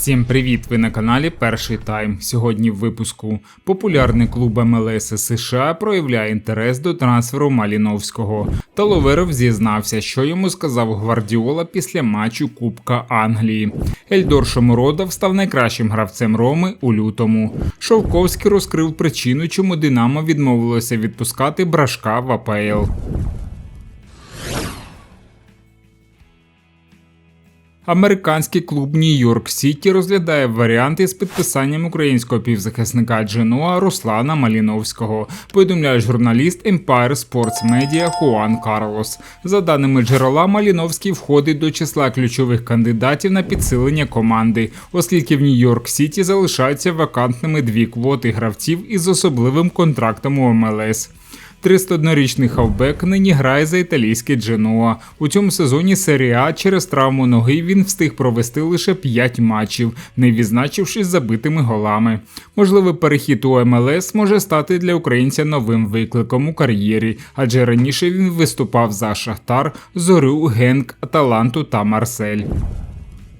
Всім привіт! Ви на каналі Перший Тайм. Сьогодні в випуску популярний клуб МЛС США проявляє інтерес до трансферу Маліновського. Таловеров зізнався, що йому сказав Гвардіола після матчу Кубка Англії. Ельдор Шомородов став найкращим гравцем Роми у лютому. Шовковський розкрив причину, чому Динамо відмовилося відпускати брашка в АПЛ. Американський клуб Нью-Йорк Сіті розглядає варіанти з підписанням українського півзахисника Дженуа Руслана Маліновського. Повідомляє журналіст Empire Sports Media Хуан Карлос. За даними джерела, Маліновський входить до числа ключових кандидатів на підсилення команди, оскільки в Нью-Йорк Сіті залишаються вакантними дві квоти гравців із особливим контрактом у МЛС. 31-річний хавбек нині грає за італійське Дженуа. У цьому сезоні серії через травму ноги він встиг провести лише 5 матчів, не відзначившись забитими голами. Можливий перехід у МЛС може стати для українця новим викликом у кар'єрі, адже раніше він виступав за Шахтар, Зорю, Генк, Аталанту та Марсель.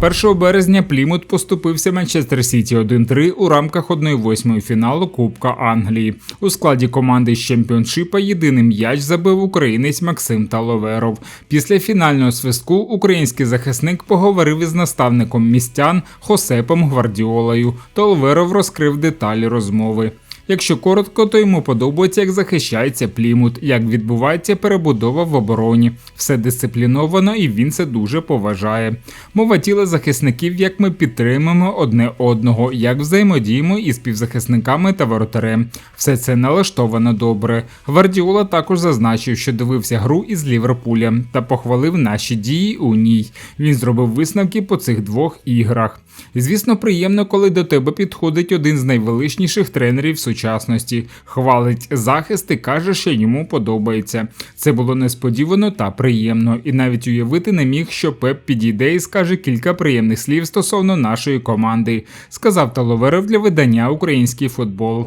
1 березня Плімут поступився Манчестер Сіті 1-3 у рамках 1-8 фіналу Кубка Англії. У складі команди з чемпіоншипа єдиний м'яч забив українець Максим Таловеров. Після фінального свистку український захисник поговорив із наставником містян Хосепом Гвардіолою. Таловеров розкрив деталі розмови. Якщо коротко, то йому подобається, як захищається плімут, як відбувається перебудова в обороні. Все дисципліновано і він це дуже поважає. Мова тіла захисників, як ми підтримуємо одне одного, як взаємодіємо із співзахисниками та воротарем. Все це налаштовано добре. Гвардіола також зазначив, що дивився гру із Ліверпуля та похвалив наші дії у ній. Він зробив висновки по цих двох іграх. Звісно, приємно, коли до тебе підходить один з найвеличніших тренерів сучасності, хвалить захист і каже, що йому подобається. Це було несподівано та приємно, і навіть уявити не міг, що Пеп підійде і скаже кілька приємних слів стосовно нашої команди, сказав Таловеров для видання Український футбол.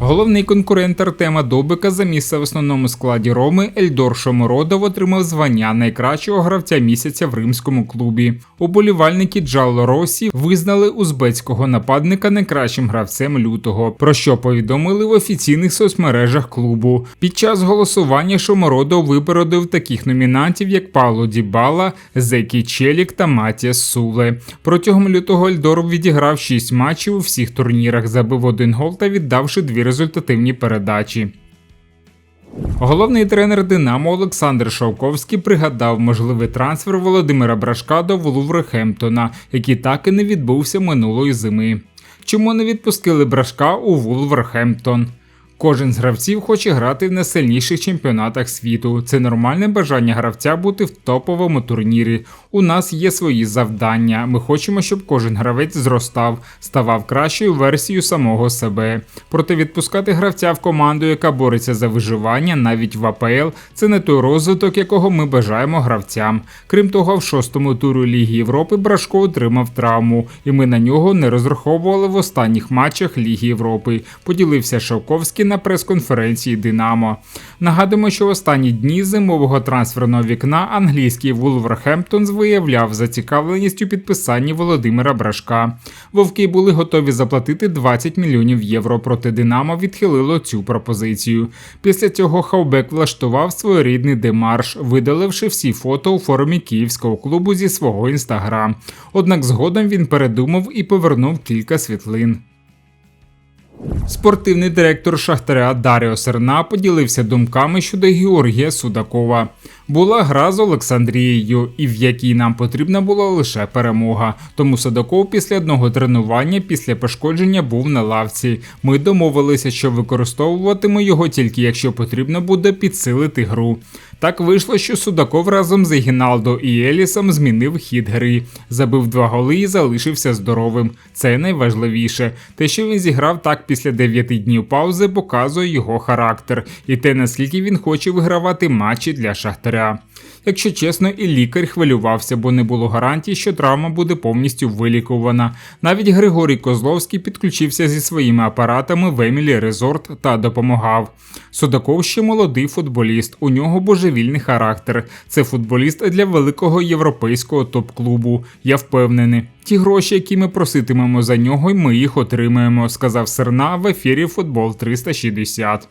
Головний конкурент Артема Добика за місце в основному складі Роми Ельдор Шомородов отримав звання найкращого гравця місяця в римському клубі. Уболівальники Джалло Росі визнали узбецького нападника найкращим гравцем лютого, про що повідомили в офіційних соцмережах клубу. Під час голосування Шомородов випередив таких номінантів, як Павло Дібала, Зекі Челік та Матіас Суле. Протягом лютого Ельдор відіграв 6 матчів у всіх турнірах, забив один гол та віддавши дві результативні передачі. Головний тренер Динамо Олександр Шовковський пригадав можливий трансфер Володимира Брашка до Вулверхемптона, який так і не відбувся минулої зими. Чому не відпустили Брашка у Вулверхемптон? Кожен з гравців хоче грати в найсильніших чемпіонатах світу. Це нормальне бажання гравця бути в топовому турнірі. У нас є свої завдання. Ми хочемо, щоб кожен гравець зростав, ставав кращою версією самого себе. Проте відпускати гравця в команду, яка бореться за виживання, навіть в АПЛ, це не той розвиток, якого ми бажаємо гравцям. Крім того, в шостому туру Ліги Європи Брашко отримав травму, і ми на нього не розраховували в останніх матчах Ліги Європи. Поділився Шовковський на прес-конференції Динамо. Нагадуємо, що в останні дні зимового трансферного вікна англійський Вулверхемптон виявляв зацікавленість у підписанні Володимира Брашка. Вовки були готові заплатити 20 мільйонів євро, проте Динамо відхилило цю пропозицію. Після цього Хаубек влаштував своєрідний демарш, видаливши всі фото у форумі київського клубу зі свого інстаграм. Однак згодом він передумав і повернув кілька світлин. Спортивний директор Шахтаря Даріо Серна поділився думками щодо Георгія Судакова. Була гра з Олександрією, і в якій нам потрібна була лише перемога. Тому Судаков після одного тренування після пошкодження був на лавці. Ми домовилися, що використовуватиму його тільки якщо потрібно буде підсилити гру. Так вийшло, що Судаков разом з Егіналдо і Елісом змінив хід гри, забив два голи і залишився здоровим. Це найважливіше. Те, що він зіграв так після 9 днів паузи, показує його характер і те, наскільки він хоче вигравати матчі для Шахтаря. Якщо чесно, і лікар хвилювався, бо не було гарантій, що травма буде повністю вилікувана. Навіть Григорій Козловський підключився зі своїми апаратами в Емілі Резорт та допомагав. Судаков ще молодий футболіст, у нього божевільний характер. Це футболіст для великого європейського топ-клубу. Я впевнений. Ті гроші, які ми проситимемо за нього, ми їх отримаємо, сказав Серна в ефірі Футбол 360.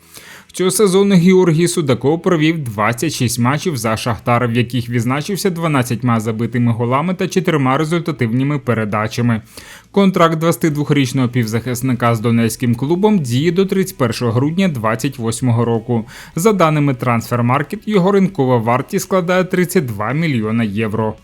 Цього сезону Георгій Судаков провів 26 матчів за Шахтар, в яких відзначився 12 забитими голами та 4 результативними передачами. Контракт 22-річного півзахисника з донецьким клубом діє до 31 грудня 2028 року. За даними Transfermarkt, його ринкова вартість складає 32 мільйона євро.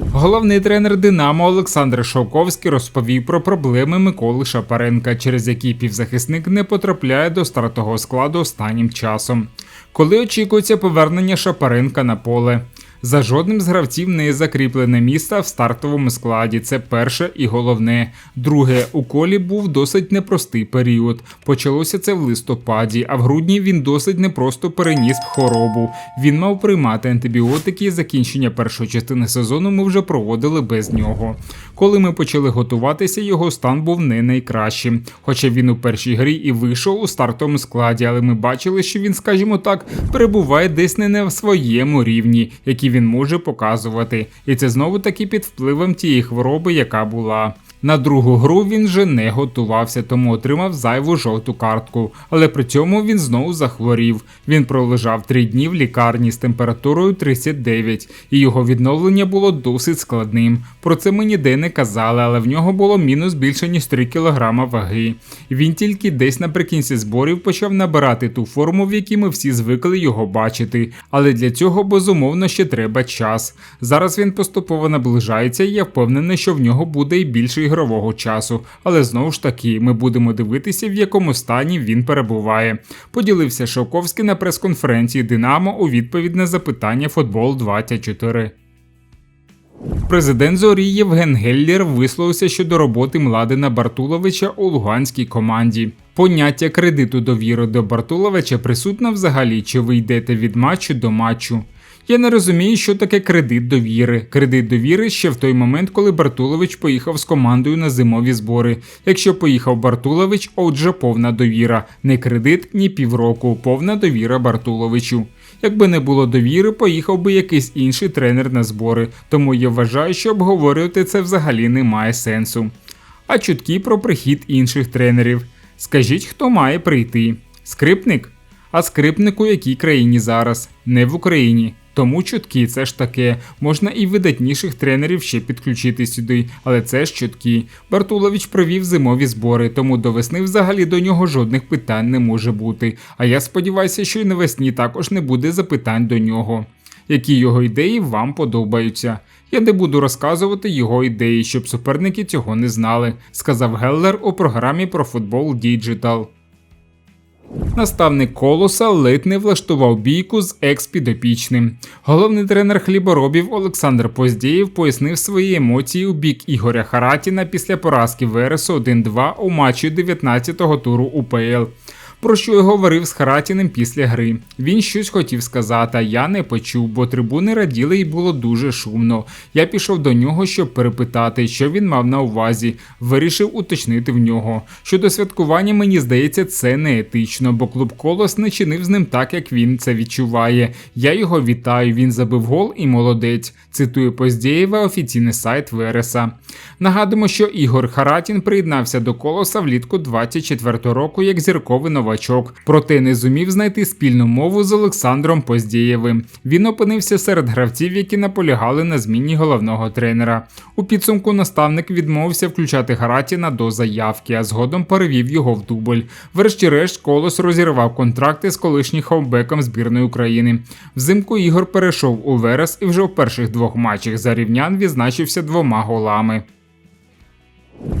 Головний тренер Динамо Олександр Шовковський розповів про проблеми Миколи Шапаренка, через які півзахисник не потрапляє до стартового складу останнім часом. Коли очікується повернення Шапаренка на поле. За жодним з гравців не закріплене місце в стартовому складі. Це перше і головне. Друге, у колі був досить непростий період. Почалося це в листопаді, а в грудні він досить непросто переніс хворобу. Він мав приймати антибіотики. і Закінчення першої частини сезону ми вже проводили без нього. Коли ми почали готуватися, його стан був не найкращим. Хоча він у першій грі і вийшов у стартовому складі, але ми бачили, що він, скажімо так, перебуває десь не на своєму рівні, який він може показувати. І це знову таки під впливом тієї хвороби, яка була. На другу гру він вже не готувався, тому отримав зайву жовту картку. Але при цьому він знову захворів. Він пролежав три дні в лікарні з температурою 39, і його відновлення було досить складним. Про це ми ніде не казали, але в нього було мінус більше ніж 3 кг ваги. Він тільки десь наприкінці зборів почав набирати ту форму, в якій ми всі звикли його бачити. Але для цього безумовно ще треба час. Зараз він поступово наближається, і я впевнений, що в нього буде і більший ігрового часу, але знову ж таки ми будемо дивитися, в якому стані він перебуває. Поділився Шовковський на прес-конференції Динамо у відповідь на запитання Футбол 24. Президент Зорі Євген Геллєр висловився щодо роботи Младина Бартуловича у луганській команді. Поняття кредиту довіри до Бартуловича присутне взагалі, чи ви йдете від матчу до матчу. Я не розумію, що таке кредит довіри. Кредит довіри ще в той момент, коли Бартулович поїхав з командою на зимові збори. Якщо поїхав Бартулович, отже, повна довіра. Не кредит, ні півроку, повна довіра Бартуловичу. Якби не було довіри, поїхав би якийсь інший тренер на збори, тому я вважаю, що обговорювати це взагалі не має сенсу. А чутки про прихід інших тренерів. Скажіть, хто має прийти? Скрипник? А скрипник у якій країні зараз? Не в Україні. Тому чутки це ж таке. Можна і видатніших тренерів ще підключити сюди, але це ж чутки. Бартулович провів зимові збори, тому до весни взагалі до нього жодних питань не може бути. А я сподіваюся, що й навесні також не буде запитань до нього. Які його ідеї вам подобаються? Я не буду розказувати його ідеї, щоб суперники цього не знали, сказав Геллер у програмі про футбол Діджитал. Наставник колоса ледь не влаштував бійку з екс-підопічним. Головний тренер хліборобів Олександр Поздєєв пояснив свої емоції у бік Ігоря Харатіна після поразки Вересу 1-2 у матчі 19-го туру УПЛ про що й говорив з Харатіним після гри. Він щось хотів сказати, а я не почув, бо трибуни раділи і було дуже шумно. Я пішов до нього, щоб перепитати, що він мав на увазі. Вирішив уточнити в нього. Щодо святкування, мені здається, це не етично, бо клуб Колос не чинив з ним так, як він це відчуває. Я його вітаю. Він забив гол і молодець. Цитує Поздєєва офіційний сайт Вереса. Нагадуємо, що Ігор Харатін приєднався до колоса влітку 24 року як зірковий новачок новачок, проте не зумів знайти спільну мову з Олександром Поздієвим. Він опинився серед гравців, які наполягали на зміні головного тренера. У підсумку наставник відмовився включати Гаратіна до заявки, а згодом перевів його в дубль. Врешті-решт, колос розірвав контракти з колишнім хавбеком збірної України. Взимку Ігор перейшов у Верес і вже в перших двох матчах за рівнян відзначився двома голами.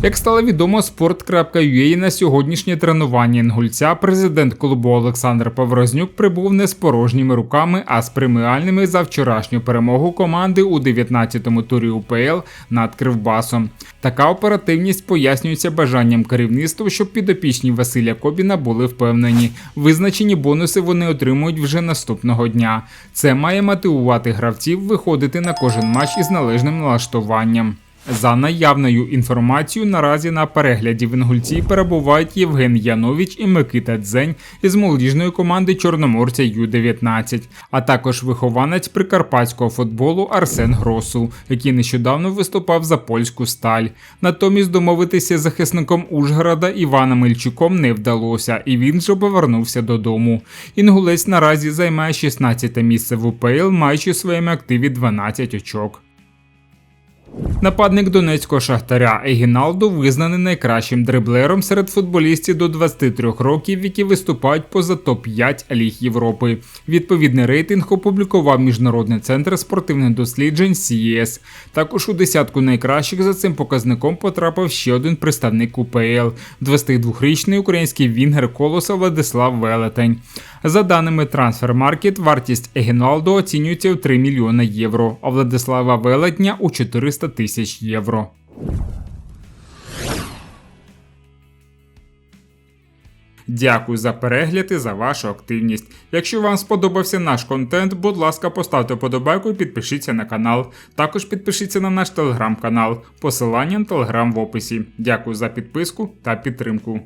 Як стало відомо, sport.ua на сьогоднішнє тренування інгульця президент клубу Олександр Паврознюк прибув не з порожніми руками, а з преміальними за вчорашню перемогу команди у 19-му турі УПЛ над Кривбасом. Така оперативність пояснюється бажанням керівництва, щоб підопічні Василя Кобіна були впевнені. Визначені бонуси вони отримують вже наступного дня. Це має мотивувати гравців виходити на кожен матч із належним налаштуванням. За наявною інформацією, наразі на перегляді в Інгульці перебувають Євген Янович і Микита Дзень із молодіжної команди Чорноморця Ю-19, а також вихованець прикарпатського футболу Арсен Гросу, який нещодавно виступав за польську сталь. Натомість домовитися з захисником Ужгорода Іваном Мельчуком не вдалося, і він же повернувся додому. Інгулець наразі займає 16 місце в УПЛ, маючи в своєму активі 12 очок. Нападник донецького шахтаря Егіналду визнаний найкращим дриблером серед футболістів до 23 років, які виступають поза топ-5 ліг Європи. Відповідний рейтинг опублікував Міжнародний центр спортивних досліджень CES. Також у десятку найкращих за цим показником потрапив ще один представник УПЛ – 22-річний український вінгер колоса Владислав Велетень. За даними Transfermarkt, вартість Егіналду оцінюється у 3 мільйони євро, а Владислава Велетня у 400 тисяч євро. Дякую за перегляд і за вашу активність. Якщо вам сподобався наш контент, будь ласка, поставте подобайку і підпишіться на канал. Також підпишіться на наш телеграм-канал. Посилання на телеграм в описі. Дякую за підписку та підтримку.